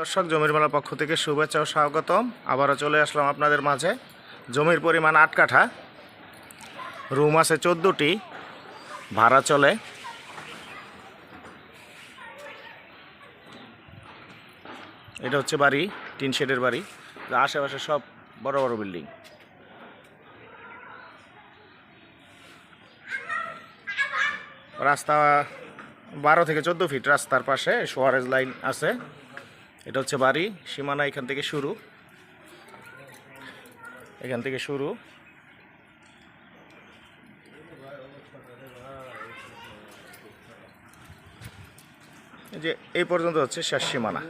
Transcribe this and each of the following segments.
দর্শক জমির মেলার পক্ষ থেকে শুভেচ্ছা ও স্বাগতম। আবারও চলে আসলাম আপনাদের মাঝে। জমির পরিমাণ আট কাঠা। রুম আছে চোদ্দোটি। ভাড়া চলে। এটা হচ্ছে বাড়ি, টিন শেডের বাড়ি। আশেপাশে সব বড় বড় বিল্ডিং। রাস্তা বারো থেকে চোদ্দ ফিট রাস্তার পাশে, সোয়ারেজ লাইন আছে। এটা হচ্ছে বাড়ি, সীমানা এখান থেকে শুরু। এখান থেকে শুরু। যে, এই পর্যন্ত হচ্ছে শেষ সীমানা।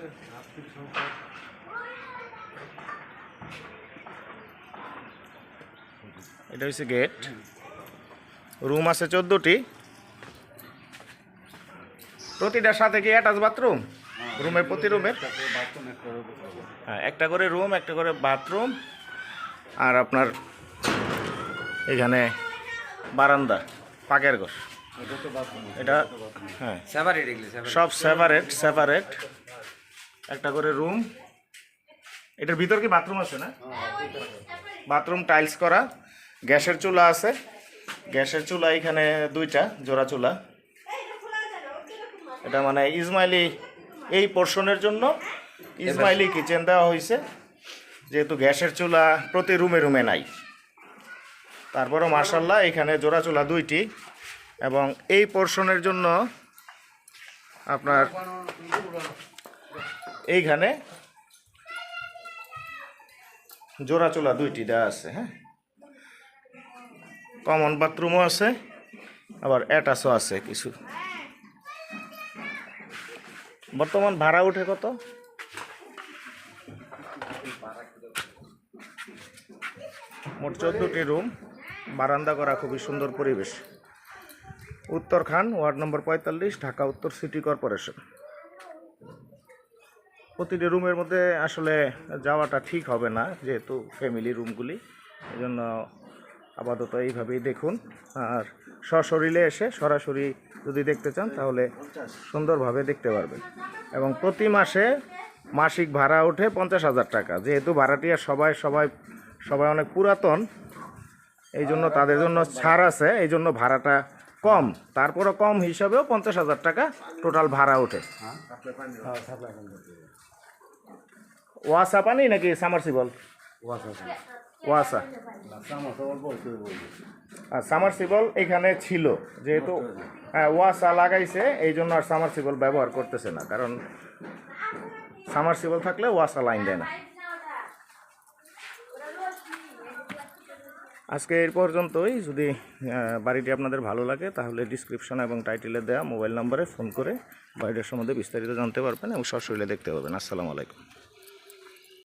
এটা হচ্ছে গেট। রুম আছে চোদ্দোটি। প্রতিটার সাথে কি অ্যাটাচ বাথরুম? রুমের প্রতি রুমের হ্যাঁ একটা করে রুম একটা করে বাথরুম আর আপনার এখানে বারান্দা পাকের ঘর। এটা হ্যাঁ। সব সেপারেট সেপারেট একটা করে রুম। এটার ভিতর কি বাথরুম আছে না? বাথরুম টাইলস করা। গ্যাসের চুলা আছে। গ্যাসের চুলা এখানে দুইটা জোড়া চুলা। এটা মানে ইসমাইলি এই পোর্শনের জন্য ইসমাইলি কিচেন দেওয়া হয়েছে যেহেতু গ্যাসের চুলা প্রতি রুমে রুমে নাই। তারপরও মার্শাল্লাহ এখানে জোড়া চুলা দুইটি এবং এই পোর্শনের জন্য আপনার এইখানে জোড়া চুলা দুইটি দেওয়া আছে হ্যাঁ? কমন বাথরুমও আছে আবার অ্যাটাচও আছে কিছু। বর্তমান ভাড়া উঠে কত? মোট চোদ্দোটি রুম বারান্দা করা খুবই সুন্দর পরিবেশ। উত্তর খান ওয়ার্ড নম্বর পঁয়তাল্লিশ, ঢাকা উত্তর সিটি কর্পোরেশন। প্রতিটি রুমের মধ্যে আসলে যাওয়াটা ঠিক হবে না, যেহেতু ফ্যামিলি রুমগুলি এই জন্য আপাতত এইভাবেই দেখুন। আর সশরীরে এসে সরাসরি যদি দেখতে চান তাহলে সুন্দরভাবে দেখতে পারবেন। এবং প্রতি মাসে মাসিক ভাড়া ওঠে পঞ্চাশ হাজার টাকা। যেহেতু ভাড়াটিয়া সবাই সবাই সবাই অনেক পুরাতন এই জন্য তাদের জন্য ছাড় আছে এই জন্য ভাড়াটা কম। তারপরও কম হিসাবেও পঞ্চাশ হাজার টাকা টোটাল ভাড়া ওঠে। ওয়াসা পানি নাকি সামারসিবল? ওয়াসা আর সামারসিবল এখানে ছিল, যেহেতু হ্যাঁ ওয়াসা লাগাইছে, এই জন্য আর সামারসিবল ব্যবহার করতেছে না, কারণ সামারসিবল থাকলে ওয়াসা লাইন দেয় না। আজকে এর পর্যন্তই, যদি বাড়িটি আপনাদের ভালো লাগে, তাহলে ডিসক্রিপশন এবং টাইটেলে দেওয়া মোবাইল নম্বরে ফোন করে বাড়িটার সম্বন্ধে বিস্তারিত জানতে পারবেন এবং সশরীরে দেখতে পাবেন। আসসালামু আলাইকুম।